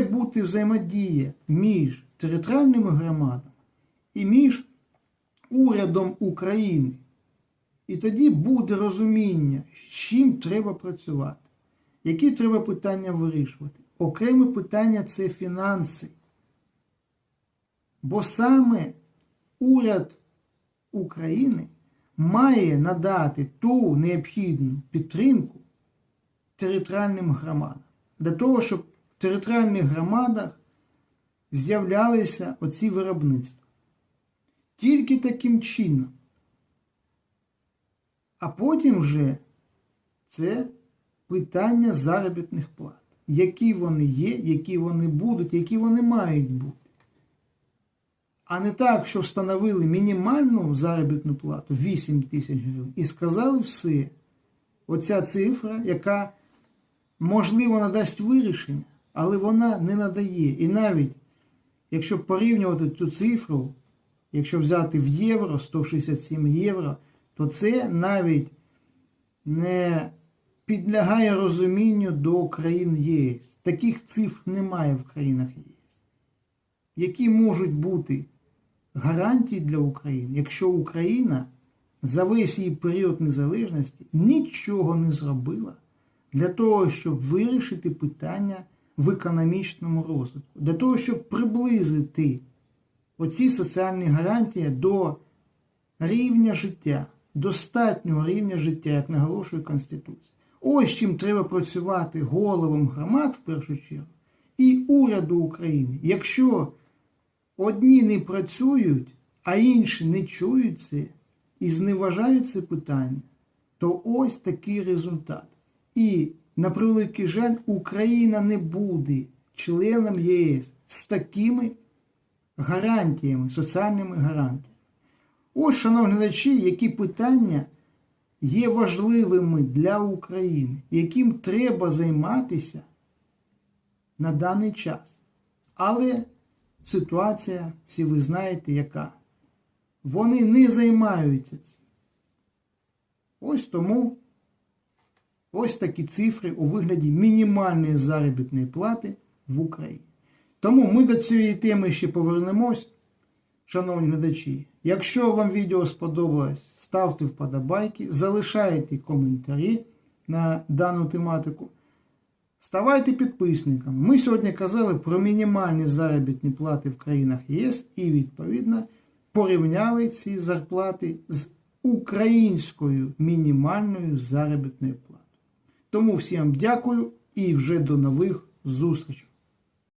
бути взаємодія між територіальними громадами і між урядом України. І тоді буде розуміння, з чим треба працювати, які треба питання вирішувати. Окреме питання це фінанси. Бо саме уряд України має надати ту необхідну підтримку територіальним громадам для того, щоб територіальних громадах з'являлися оці виробництва. Тільки таким чином. А потім вже це питання заробітних плат. Які вони є, які вони будуть, які вони мають бути. А не так, що встановили мінімальну заробітну плату 8 тисяч гривень і сказали все. Оця цифра, яка, можливо, надасть вирішення, але вона не надає. І навіть, якщо порівнювати цю цифру, якщо взяти в євро 167 євро, то це навіть не підлягає розумінню до країн ЄС. Таких цифр немає в країнах ЄС. Які можуть бути гарантії для України, якщо Україна за весь її період незалежності нічого не зробила для того, щоб вирішити питання в економічному розвитку, для того, щоб приблизити оці соціальні гарантії до рівня життя, достатнього рівня життя, як наголошує Конституція. Ось чим треба працювати головам громад в першу чергу і уряду України. Якщо одні не працюють, а інші не чують це і зневажають це питання, то ось такий результат. І, на превеликий жаль, Україна не буде членом ЄС з такими гарантіями, соціальними гарантіями. Ось, шановні глядачі, які питання є важливими для України, яким треба займатися на даний час. Але ситуація, всі ви знаєте, яка. Вони не займаються цим. Ось тому ось такі цифри у вигляді мінімальної заробітної плати в Україні. Тому ми до цієї теми ще повернемось, шановні глядачі. Якщо вам відео сподобалось, ставте вподобайки, залишайте коментарі на дану тематику. Ставайте підписниками. Ми сьогодні казали про мінімальні заробітні плати в країнах ЄС і, відповідно, порівняли ці зарплати з українською мінімальною заробітною платою. Тому всім дякую і вже до нових зустрічей.